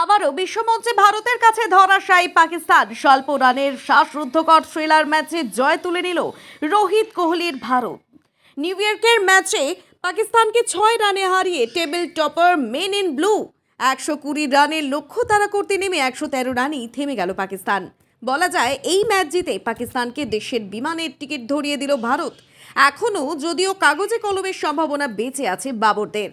আবারও বিশ্বমঞ্চে ভারতের কাছে ধরাশায়ী পাকিস্তান। স্বল্প রানের শ্বাসরুদ্ধকর থ্রিলার ম্যাচে জয় তুলে নিল রোহিত কোহলির ভারত। নিউ ইয়র্কের ম্যাচে পাকিস্তানকে ছয় রানে হারিয়ে table topper men in blue একশো কুড়ি রানের লক্ষ্য তারা করতে নেমে একশো তেরো রানেই থেমে গেল পাকিস্তান। বলা যায়, এই ম্যাচ জিতে পাকিস্তানকে দেশের বিমানের টিকিট ধরিয়ে দিল ভারত। এখনও যদিও কাগজে কলমের সম্ভাবনা বেঁচে আছে বাবরদের।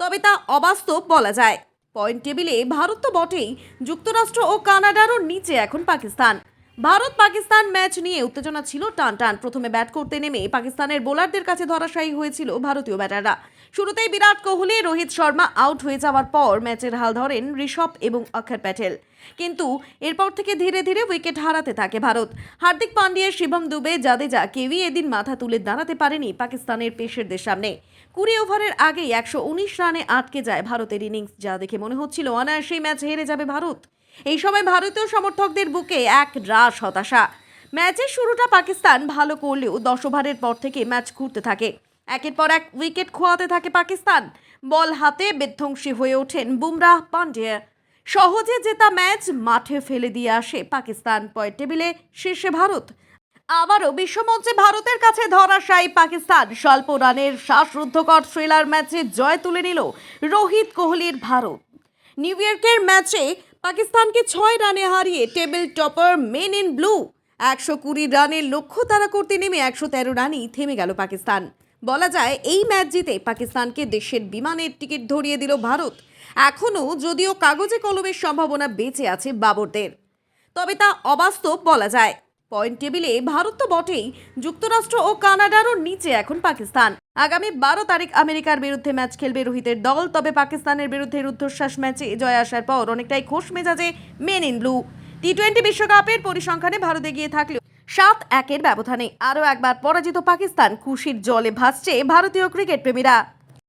তবে তা অবাস্তব বলা যায়। পয়েন্ট টেবিলে ভারত তো বটেই। যুক্তরাষ্ট্র ও কানাডারও নিচে এখন পাকিস্তান। ভারত পাকিস্তান ম্যাচ নিয়ে উত্তেজনা ছিল টান টান। প্রথমে ব্যাট করতে নেমে পাকিস্তানের বোলারদের কাছে ধরাশায়ী হয়েছিল ভারতীয় ব্যাটাররা। শুরুতেই বিরাট কোহলি, রোহিত শর্মা আউট হয়ে যাওয়ার পর ম্যাচের হাল ধরেন ঋষভ এবং অক্ষর প্যাটেল। কিন্তু এরপর থেকে ধীরে ধীরে উইকেট হারাতে থাকে ভারত। হার্দিক পান্ডিয়া শিবম দুবে, জাদেজা কেউই এদিন মাথা তুলে দাঁড়াতে পারেনি পাকিস্তানের পেশেরদের সামনে। কুড়ি ওভারের আগেই একশো উনিশ রানে আটকে যায় ভারতের ইনিংস যা দেখে মনে হচ্ছিল অনায়াসেই ম্যাচ হেরে যাবে ভারত। এই সময় ভারতীয় সমর্থকদের বুকে এক রাস হতাশা। ম্যাচের শুরুটা পাকিস্তান ভালো করলেও দশ ওভারের পর থেকে ম্যাচ ঘুরতে থাকে। একের পর এক উইকেট খোয়াতে থাকে পাকিস্তান। বল হাতে বিধ্বংসী হয়ে ওঠেন বুমরাহ পান্ডিয়া সহজে জেতা ম্যাচ মাঠে ফেলে দিয়ে আসে পাকিস্তান পয়েন্ট টেবিলে শীর্ষে ভারত। আবারও বিশ্বমঞ্চে ভারতের কাছে ধরাশায়ী পাকিস্তান। স্বল্প রানের শ্বাসরুদ্ধকর থ্রিলার ম্যাচে জয় তুলে নিল রোহিত কোহলির ভারত। নিউ ইয়র্কের ম্যাচে পাকিস্তানকে ছয় রানে হারিয়ে table topper men in blue. একশো কুড়ি রানের লক্ষ্য তারা করতে নেমে একশো তেরো রানেই থেমে গেল পাকিস্তান। বলা যায়, এই ম্যাচ জিতে পাকিস্তানকে দেশের বিমানের টিকিট ধরিয়ে দিল ভারত। এখনও যদিও কাগজে কলমের সম্ভাবনা বেঁচে আছে বাবরদের। তবে তা অবাস্তব বলা যায়। পয়েন্ট টেবিলে ভারত তো বটেই, যুক্তরাষ্ট্র ও কানাডারও নিচে এখন পাকিস্তান। আগামী বারো তারিখ আমেরিকার বিরুদ্ধে ম্যাচ খেলবে রোহিতের দল, তবে পাকিস্তানের বিরুদ্ধে রুদ্ধশ্বাস ম্যাচে জয় আসার পর অনেকটাই খোশ মেজাজে men in blue. T twenty বিশ্বকাপের পরিসংখ্যানে ভারত এগিয়ে থাকলেও সাত একের ব্যবধানে আরও একবার পরাজিত পাকিস্তান খুশির জলে ভাসছে ভারতীয় ক্রিকেট প্রেমীরা